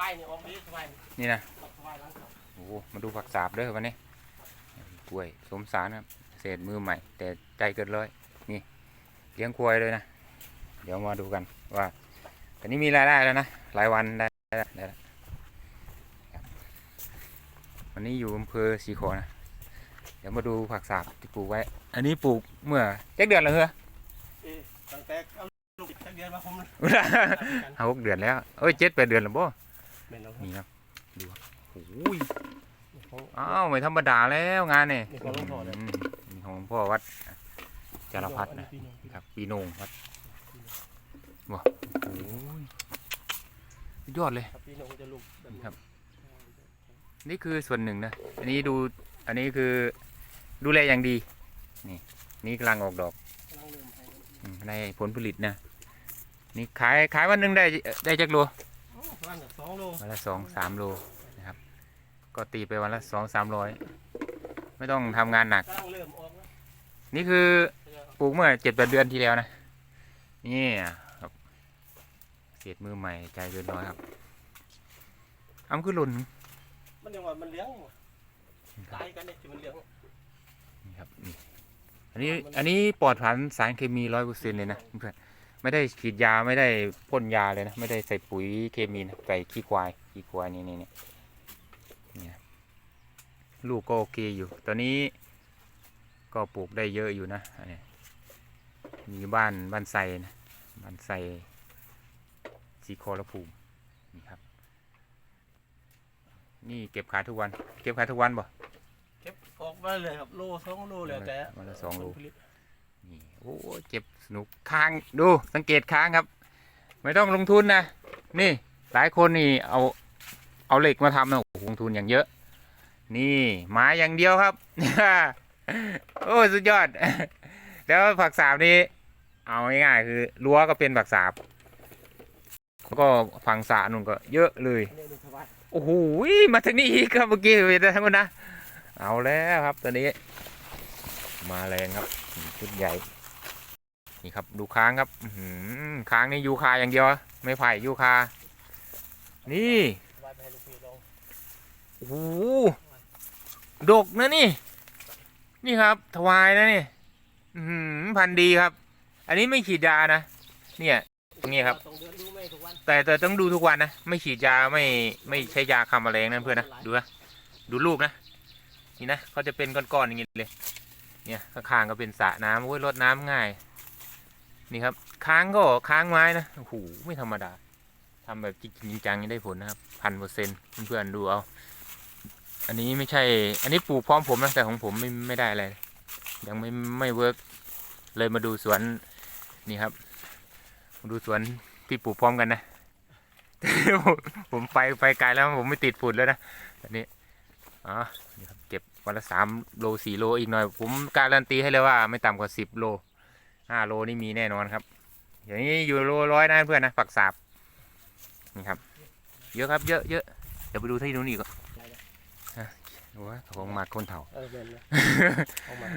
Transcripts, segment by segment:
บายนี่ออกดีสบายนี่นะสบายหลังเขาโอ้โหมาดูผักสาบเด้อวันนี้กล้วยสมสารครับเศษมือใหม่ แต่ใจเกินร้อยนี่เลี้ยงควายเลยนะ เดี๋ยวมาดูกันว่าตอนนี้มีรายได้แล้วนะหลายวันได้ได้ได้แล้วครับวันนี้อยู่อำเภอสีขอนะเดี๋ยวมาดูผักสาบที่ปลูกไว้ อันนี้ปลูกเมื่อเจ็ดเดือนแล้วเหรอเอ๊ะตั้งแต่เอาลูกตั้งเดือนมาผมเอาหกเดือนแล้วเอ้ยเจ็ดแปดเดือนแล้วบ่ แม่นเอานี่ครับดูโอ้ยอ้าวไม่ธรรมดาแล้วงานนี่นี่ของหลวงพ่อเลยมนี่ของหลวงพ่อวัดจารพัฒนะ พี่น้องพี่น้องครับปีโหนงวัดว้าโอ้ยสุดยอดเลยครับพี่น้องจะลูกแบบนี้ครับ นี่คือส่วนหนึ่งนะ อันนี้ดู อันนี้คือดูแลอย่างดี นี่ นี่กำลังออกดอกกำลังเริ่มให้อืมในผลผลิตนะ นี่ขายขายวันหนึ่งได้ได้จักโล โอ้ประมาณสักสองโลวันละสองสามโลนะครับ ก็ตีไปวันละสองสามร้อยไม่ต้องทำงานหนักกำลังเริ่มออกแล้วนี่คือปลูกเมื่อเจ็ดแปดเดือนที่แล้วนะนี่ครับเศษมือใหม่ใจเกินร้อยครับอ้ำคือหล่นมันยังว่ามันเลี้ยงอยู่ตายกันเนี่ยที่มันเลี้ยงนี่ครับนี่อันนี้อันนี้ปลอดภันสารเคมีร้อยเปอร์เซ็นต์เลยนะเพื่อน ไม่ได้ฉีดยาไม่ได้พ่นยาเลยนะ ไม่ได้ใส่ปุ๋ยเคมีนะใส่ขี้ควายขี้ควายนี่นี่นี่เนี่ยลูกก็โอเคอยู่ ตอนนี้ก็ปลูกได้เยอะอยู่นะอันนี้มีบ้านบ้านไทรนะบ้านไทรสีโครภูมินี่ครับ นี่เก็บขายทุกวัน เก็บขายทุกวันบ่เก็บออกมาเลยครับโลสองโลแล้วแต่วันละสองโลผผตนี่ โอ้เจ็บสนุกค้างดูสังเกตค้างครับ ไม่ต้องลงทุนนะนี่หลายคนนี่เอาเอาเหล็กมาทำนะโอ้โหลงทุนอย่างเยอะ นี่ไม้อย่างเดียวครับโอ้สุดยอด แล้วผักสาบนี่เอาง่ายๆคือรั้วก็เป็นผักสาบแล้วก็ฝั่งสระนุ่นก็เยอะเลยเนี่ยนี่สบายโอ้โหมาทางนี้อีกครับเมื่อกี้เห็นทั้งหมดนะเอาแล้วครับตอนนี้ มาแรงครับชุดใหญ่ นี่ครับดูค้างครับอืค้างนี่ยูคาอย่างเดียว ไม่ไผ่ยูคา นี่โอ้โหดกนะนี่ นี่ครับ ถวายนะนี่หือพันธุ์ดีครับ อันนี้ไม่ฉีดยานะ เนี่ยตรงนี้ครับ แต่แต่ต้องดูทุกวันนะ ไม่ฉีดยาไม่ไม่ใช้ยาฆ่าแมลงนะเพื่อนนะ ดูนะ ดูลูกนะ นี่นะเขาจะเป็นก้อนๆอย่างนี้เลย เนี่ยข้างๆก็เป็นสระน้ำโอ้ยรดน้ำง่าย นี่ครับ ค้างก็ค้างไม้นะโอ้โหไม่ธรรมดาทำแบบจริงจังยังได้ผลนะครับพันเปอร์เซ็นต์เพื่อนๆดูเอา อันนี้ไม่ใช่ อันนี้ปลูกพร้อมผมนะแต่ของผมไม่ไม่ได้อะไร ยังไม่ไม่เวิร์กเลยมาดูสวนนี่ครับ ดูสวนที่ปลูกพร้อมกันนะผมผมไปไปไกลแล้วผมไม่ติดฝุ่นแล้วนะอันนี้อ๋อนี่ครับเก็บวันละสามโลสี่โลอีกหน่อย ผมการันตีให้เลยว่า ไม่ต่ำกว่าสิบโล ห้าโลนี่มีแน่นอนครับ อย่างนี้อยู่โลร้อยนะเพื่อนนะฝักสาบนี่ครับ เยอะครับเยอะเยอะเดี๋ยวไปดูที่นู้นอีกก่อนฮะโอ้ยของหมากคนเถ่าเออเดินนะเอามา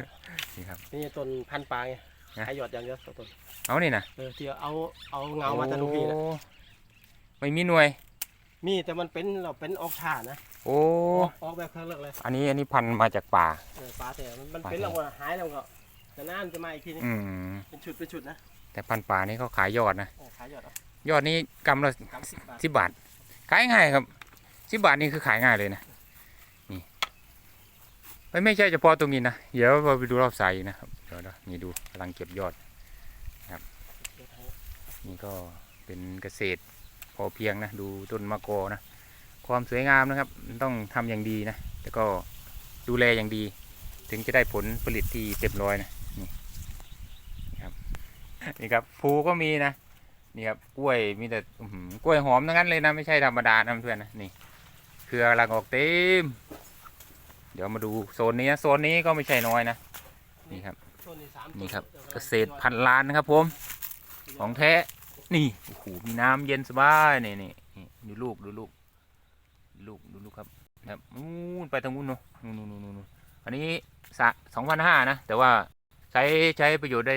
นี่ครับนี่ต้นพันธุ์ปลาไงนะขายหยอดอย่างเดียวต้นเอานี่นะเออที่เอาเอาเงามาจากลูกพี่นะโอ้ไม่มีหน่วย มีแต่มันเป็นเราเป็นออกชานะโอ้ออกออกแบบเครื่องเลือกเลย อันนี้อันนี้พันธุ์มาจากป่าเออปลาแต่มันมันปลาเป็นแต่เราก็หายแล้วก็ แต่น้ำจะมาอีกทีนึงอืมเป็นชุดเป็นชุดนะแต่พันธุ์ป่านี่เขาขายยอดนะเออขายหยอดเอายอดนี้กำละสามสิบบาทสิบบาท ขายง่ายครับสิบบาทนี่คือขายง่ายเลยนะ นี่ไม่ไม่ใช่เฉพาะตรงนี้นะ เดี๋ยวเราไปดูรอบสายอีกนะครับ เดี๋ยวนะนี่ดูกำลังเก็บยอดนี่ก็เป็นเกษตรพอเพียงนะ ดูต้นมะกอนะ ความสวยงามนะครับต้องทำอย่างดีนะ แล้วก็ดูแลอย่างดี ถึงจะได้ผลผลิตที่เต็มร้อยนะนี่นี่ครับ นี่ครับภูก็มีนะนี่ครับกล้วยมีแต่กล้วยหอมทั้งนั้นเลยนะไม่ใช่ธรรมดานะเพื่อนนะนี่เครือกำลังออกเต็มเดี๋ยวมาดูโซนนี้นะโซนนี้ก็ไม่ใช่น้อยนะนี่ครับนี่ครับ เกษตรพันล้านนะครับ ผม ของแท้นี่โอ้โหมีน้ำเย็นสบายนี่นี่นี่ดูลูกดูลูกดูลูกดูลูกครับครับนู่นไปทางนู้นเนาะนู่นนู่นนู่นนู่นอันนี้สะสองพันห้านะแต่ว่าใช้ใช้ประโยชน์ได้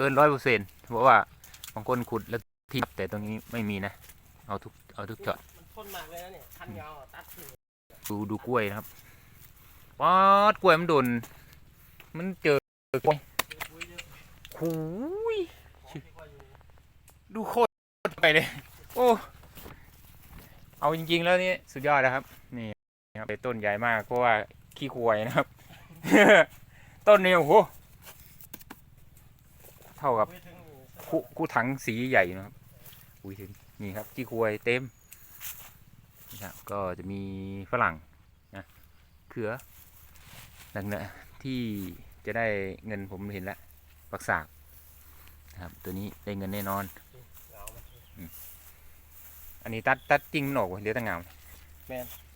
เกินร้อยเปอร์เซ็นต์เพราะว่าบางคนขุดแล้วทิ้งแต่ตรงนี้ไม่มีนะ เอาทุกเอาทุกช็อตมันนมากเลยนะเนี่ยคันเงาอะตัดทิ้งดูดูกล้วยนะครับป๊อดกล้วยมันโดนมันเจอกล้วยคุยเยอะหูยของที่ว่าอยู่ดูโคตรไปเลยโอ้เอาจริง ๆ แล้วนี่สุดยอดนะครับ นี่ครับต้นใหญ่มากเพราะว่าขี้ควายนะครับ ต้นนี้โอ้โห เท่ากับคุยถึงนี่คูคูถังสีใหญ่นะครับอุ้ยถึงนี่ครับขี้ควายเต็มนี่ครับก็จะมีฝรั่งนะเขือนั่นแหละที่จะได้เงินผมเห็นแล้วปักสากนะครับตัวนี้ได้เงินแน่นอนเงามันอันนี้ตัดตัดจริงมันออกเหลือแต่เงา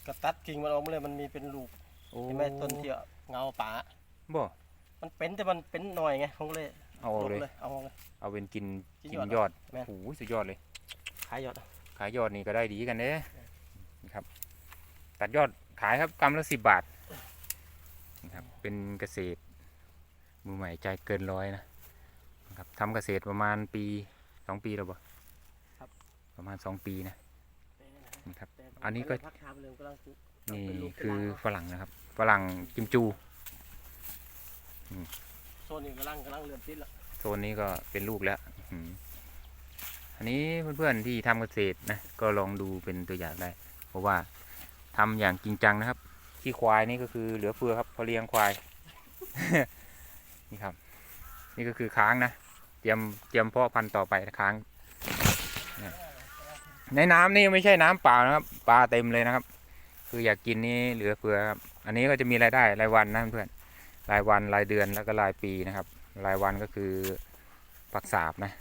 ก็ตัดกิ่งมันออกมาเลยมันมีเป็นลูกโอ้เห็นไหมต้นที่เงาป่าบ่มันเป็นแต่มันเป็นหน่อยไงผมก็เลย เอาออกเลยลดเอาออกเลย เอาเป็นกินกินกินยอดยอดแม่นโอ้โหสุดยอดเลย ขายยอด ขายยอดนี่ก็ได้ดีกันเด้นี่ครับ ตัดยอดขายครับกำละสิบบาทนะครับ เป็นเกษตร มือใหม่ใจเกินร้อยนะนะครับทำเกษตรประมาณปีสองปีแล้วบ่ประมาณสองปีนะนี่ครับ อันนี้ก็ พักชามเลยกำลังนี่เป็นลูกเป็นคือหลานฝรั่งนะครับ ฝรั่งกิมจูโซ นนี้กำลังกำลังเริ่มติดละโซนนี้ก็เป็นลูกแล้วอืมอันนี้เพื่อนๆที่ทำเกษตรนะก็ลองดูเป็นตัวอย่างได้ เพราะว่าทำอย่างจริงจังนะครับ ที่ควายนี่ก็คือเหลือเฟือครับพอเลี้ยงควาย นี่ครับ นี่ก็คือค้างนะเตรียมเตรียมเพาะพันธุ์ต่อไปค้าง ในน้ำนี่ไม่ใช่น้ำเปล่านะครับปลาเต็มเลยนะครับ คืออยากกินนี่เหลือเฟือครับอันนี้ก็จะมีรายได้รายวันนะเพื่อน รายวันรายเดือนแล้วก็รายปีนะครับ รายวันก็คือปักสาบนะ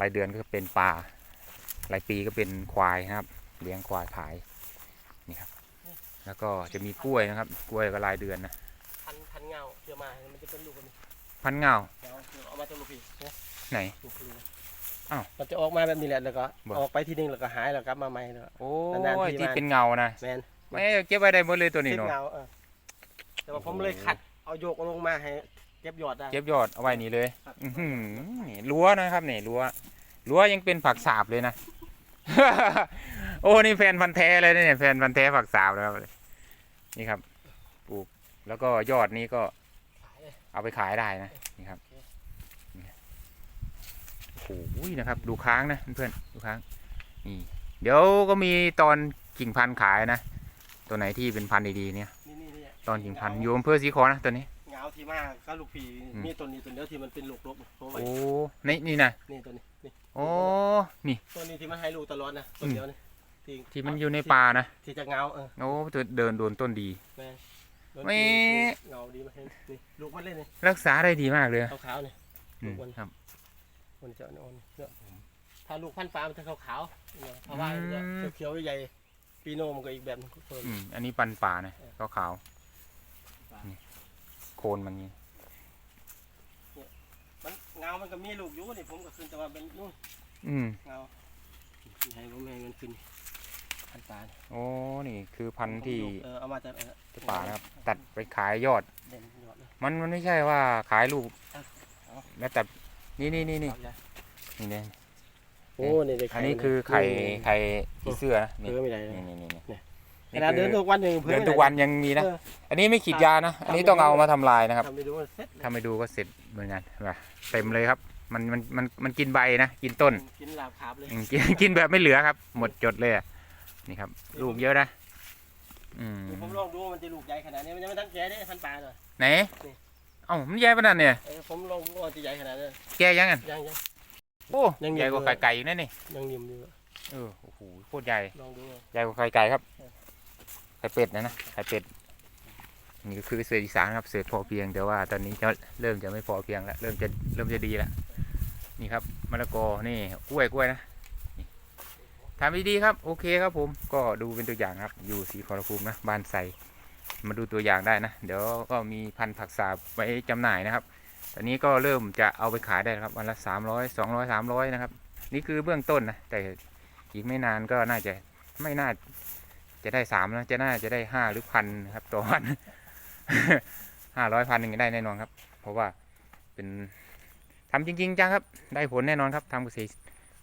รายเดือนก็เป็นปลารายปีก็เป็นควายนะครับเลี้ยงควายขายนี่ครับ แล้วก็จะมีกล้วยนะครับ กล้วยก็รายเดือนนะพันพันเงาเชื่อมามันจะเป็นลูกแบบนี้พันเงาเงาเอามาจากลูกพี่เนี่ยไหนลูกพี่นะอ้าวมันจะออกมาแบบนี้แหละแล้วก็บ่ออกไปทีนึงแล้วก็หายแล้วกลับมาใหม่แล้วก็โอ้นานๆยทีที่มาเป็นเงานะแมนไม่เก็บไว้ได้หมดเลยตัวนี้ติดเนาะเงาเออแต่ว่าผมเลยขัด เอาโยกเอาลงมาให้เก็บยอดได้เก็บยอดเอาไว้นี่เลยครับอื้อหือนี่รั้วนะครับนี่รั้วรั้วยังเป็นผักสาบเลยนะ โอ้นี่แฟนพันธุ์แท้เลยนะเนี่ยแฟนพันธุ์แท้ผักสาบแล้วนี่ครับปลูกแล้วก็ยอดนี้ก็ขายเลยเอาไปขายได้นะนี่ครับนี่โอ้โหนะครับ ดูค้างนะเพื่อนๆดูค้างนี่เดี๋ยวก็มีตอนกิ่งพันธุ์ขายนะ ตัวไหนที่เป็นพันธุ์ดีๆเนี่ยนี่นี่นี่ ตอนกิ่งพันธุ์อยู่อำเภอสีขอนะตัวนี้ เงาที่มาก็ลูกพี่อืม มีตัวนี้ตัวเดียวที่มันเป็นลูกลบผมไว้โอ้นี่นี่นะนี่ตัวนี้นี่โอ้นี่ ตัวนี้ที่มันให้ลูกตลอดนะตัวเดียวนี่ที่ที่มันอยู่ในป่านะที่จะเงาเออโอ้ตัวเดินโดนต้นดี แม่นแม่ เงาดีมาเห็นนี่ลูกมันเล่นนี่รักษาได้ดีมากเลยขาวๆนี่ อืมลูกมันครับ มันจะอ่อนๆเนี่ยถ้าลูกพันธุ์ปลามันจะขาวๆเนี่ยถ้าว่ามันจะอืมเขียวๆใหญ่ๆปีโนมันก็อีกแบบหนึงเพิ่มอืมอันนี้ปันป่านะเออขาวขาวป่าๆนี่โค นมันนี่มันเงา มันก็มีลูกอยู่นี่ผมก็ขึ้นแต่ว่าเป็นนู่นอืมเงาที่ให้ผมให้มันขึ้นพันธุ์ปลาเนี่ยโอ้นี่คือพันธุ์ที่เออเอามาจากเออที่ป่านะครับ ตัดไปขายยอด เด่นยอดเลย มันมันไม่ใช่ว่าขายลูกเอา แล้วแต่นี่นี่นี่นี่ครับยายนี่เนี่ย โอ้นี่ได้อันนี้คือไข่ไข่ผีเสื้อนะนี่เพื่อไม่ได้เลย นี่นี่นี่นี่เนี่ย ขนี่นาดคืเดิอนทุกวันหนึ่งเพื่เดินทุกวันยังมีนะ เออ อันนี้ไม่ขีดยานะ อันนี้ต้องเอามาทำลายนะครับ ทำไปดูมันเสร็จถ้าไม่ดูก็เสร็จเหมือนกันว่ะเต็มเลยครับ มันมันมันมันกินใบนะ กินต้นกินลาบขาบเลยอืมกินกินแบบไม่เหลือครับ หมดจดเลยอะนี่ครับ ลูกเยอะนะ อืมเดี๋ยวผมลองดูว่ามันจะลูกใหญ่ขนาดนี้มันยังไม่ทันแก่ได้พันธุ์ปลาเลยไหน นี่ เอ้ามันใหญ่ปะนั่นเนี่ย เออผมลองดูว่าจะใหญ่ขนาดนี้แกยังไงยังยัง โอ้ยังใหญ่กว่าอยู่ไข่ไก่อยู่นั่นนี่ยังนิ่มอยู่เออโอ้โหโคตรใหญ่ลองดู ใหญ่กว่าไข่ไก่ครับ เออ ไข่เป็ดนะนะไข่เป็ดนี่ก็คือเศษอีสานครับเศษพอเพียงแต่ว่าตอนนี้จะเริ่มจะไม่พอเพียงแล้วเริ่มจะเริ่มจะดีแล้วนี่ครับมะละกอนี่กล้วยกล้วยนะทำดีๆครับ โอเคครับผมก็ดูเป็นตัวอย่างครับ อยู่สีขอรภูมินะบ้านใสมาดูตัวอย่างได้นะ เดี๋ยวก็มีพันธุ์ผักสาบไว้จำหน่ายนะครับ ตอนนี้ก็เริ่มจะเอาไปขายได้ครับวันละสามร้อยสองร้อยสามร้อยนะครับ นี่คือเบื้องต้นนะแต่อีกไม่นานก็น่าจะไม่น่า จะได้สามนะจะน่าจะได้ห้าหรือพันครับต่อวันห้าร้อยพันหนึ่งได้แน่นอนครับ เพราะว่าเป็นทำจริง ๆ จังครับ ได้ผลแน่นอนครับทำเกษตร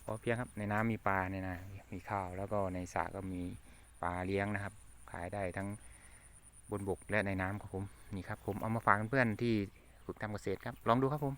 พอเพียงครับ ในน้ำมีปลาในนามีข้าวแล้วก็ในสระก็มีปลาเลี้ยงนะครับ ขายได้ทั้งบนบกและในน้ำครับผมนี่ครับผมเอามาฝากเพื่อนๆที่ฝึกทำเกษตรครับ ลองดูครับผม